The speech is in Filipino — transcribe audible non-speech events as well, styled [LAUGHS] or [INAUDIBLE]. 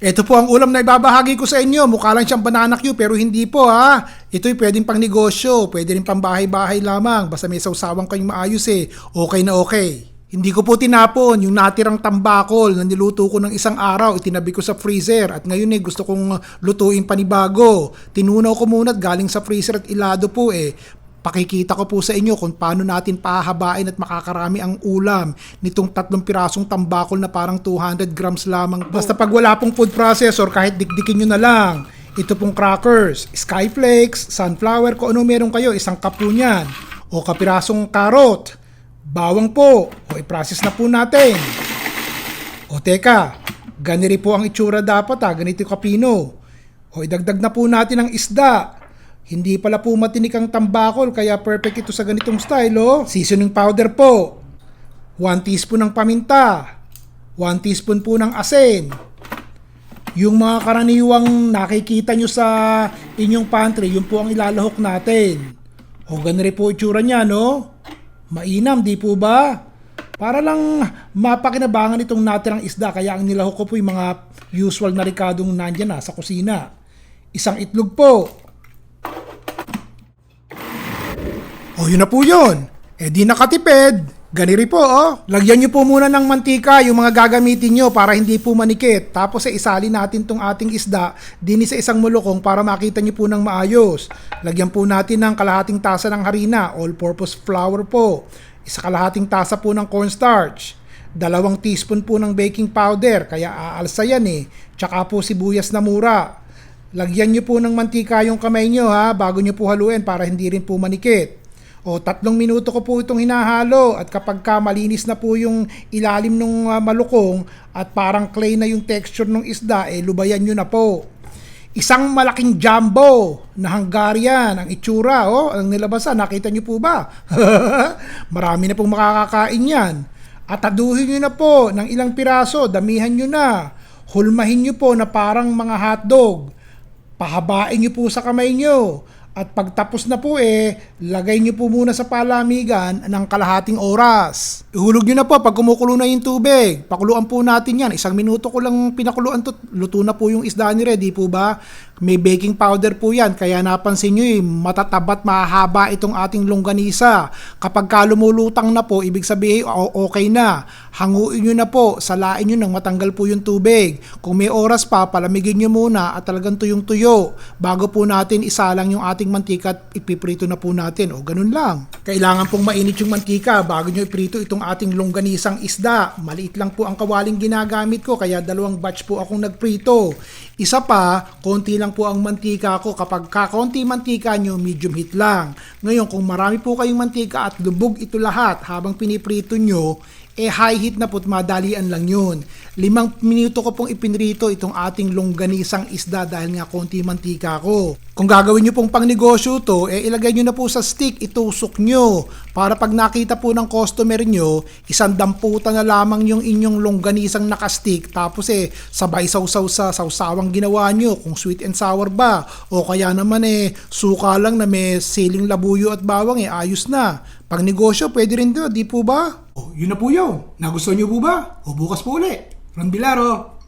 Ito po ang ulam na ibabahagi ko sa inyo. Mukha lang siyang banana Q pero hindi po ha. Ito'y pwedeng pang negosyo, pwede rin pang bahay-bahay lamang. Basta may sausawang kayong maayos eh. Okay na okay. Hindi ko po tinapon yung natirang tambakol na niluto ko ng isang araw, itinabi ko sa freezer at ngayon eh gusto kong lutuin panibago. Tinunaw ko muna at galing sa freezer at ilado po eh. Pakikita ko po sa inyo kung paano natin pahahabain at makakarami ang ulam nitong tatlong pirasong tambakol na parang 200 grams lamang. Basta pag wala pong food processor, kahit dikdikin nyo na lang. Ito pong crackers, skyflakes, sunflower, kung ano meron kayo, isang cup po niyan. O kapirasong carrot, bawang po, o i-process na po natin. O teka, ganiri po ang itsura dapat ha, ganito yung kapino. O idagdag na po natin ang isda. Hindi pala po matinik ang tambakol kaya perfect ito sa ganitong style oh. Seasoning powder po. 1 teaspoon ng paminta. 1 teaspoon po ng asin. Yung mga karaniwang nakikita nyo sa inyong pantry, yun po ang ilalahok natin. O ganun rin po itsura niya, no? Mainam, di po ba? Para lang mapakinabangan itong natirang isda, kaya ang nilahok ko po yung mga usual na ricadong nandyan na sa kusina. Isang itlog po. O yun na po yun. Eh di nakatipid. Ganiri po oh. Lagyan nyo po muna ng mantika yung mga gagamitin nyo para hindi po manikit. Tapos eh, isali natin tong ating isda din sa isang mulukong para makita nyo po ng maayos. Lagyan po natin ng kalahating tasa ng harina, all-purpose flour po. Isa kalahating tasa po ng cornstarch. Dalawang teaspoon po ng baking powder, kaya aalsa yan eh. Tsaka po sibuyas na mura. Lagyan nyo po ng mantika yung kamay nyo ha, bago nyo po haluin para hindi rin po manikit. O tatlong minuto ko po itong hinahalo at kapag ka malinis na po yung ilalim ng ah, malukong at parang clay na yung texture ng isda, eh lubayan nyo na po. Isang malaking jumbo na Hungarian ang itsura, oh, ang nilabasan, nakita nyo po ba? [LAUGHS] Marami na pong makakakain yan. At aduhin nyo na po ng ilang piraso, damihan nyo na. Hulmahin nyo po na parang mga hotdog. Pahabain nyo po sa kamay nyo. At pagtapos na po eh, lagay nyo po muna sa palamigan ng kalahating oras. Ihulog nyo na po pag kumukulo na yung tubig. Pakuluan po natin yan. Isang minuto ko lang pinakuluan to. Luto na po yung isda ni Ready po ba? May baking powder po yan. Kaya napansin nyo eh, matatabat mahaba itong ating longganisa. Kapag ka lumulutang na po, ibig sabihin okay na. Hanguin nyo na po, salain nyo nang matanggal po yung tubig. Kung may oras pa, palamigin nyo muna at talagang tuyong-tuyo bago po natin isalang yung ating mantika at ipiprito na po natin. O ganun lang. Kailangan pong mainit yung mantika bago nyo iprito itong ating longganisang isda. Maliit lang po ang kawaling ginagamit ko kaya dalawang batch po akong nagprito. Isa pa, konti lang po ang mantika ko. Kapag kakonti mantika nyo, medium heat lang. Ngayon, kung marami po kayong mantika at lubog ito lahat habang piniprito nyo, eh high heat na po't madalian lang yun. Limang minuto ko pong ipinrito itong ating longganisang isda dahil nga konti mantika ko. Kung gagawin nyo pong pang negosyo to, eh ilagay nyo na po sa stick, itusok nyo. Para pag nakita po ng customer nyo, isang damputan na lamang yung inyong longganisang nakastick. Tapos eh, sabay sausaw sa sausawang ginawa nyo, kung sweet and sour ba. O kaya naman eh, suka lang na may siling labuyo at bawang eh, ayos na. Pag negosyo, pwede rin to, di po ba? Oh, yun na po yun. Nagustuhan nyo po ba? O bukas po ulit. Ron Bilaro.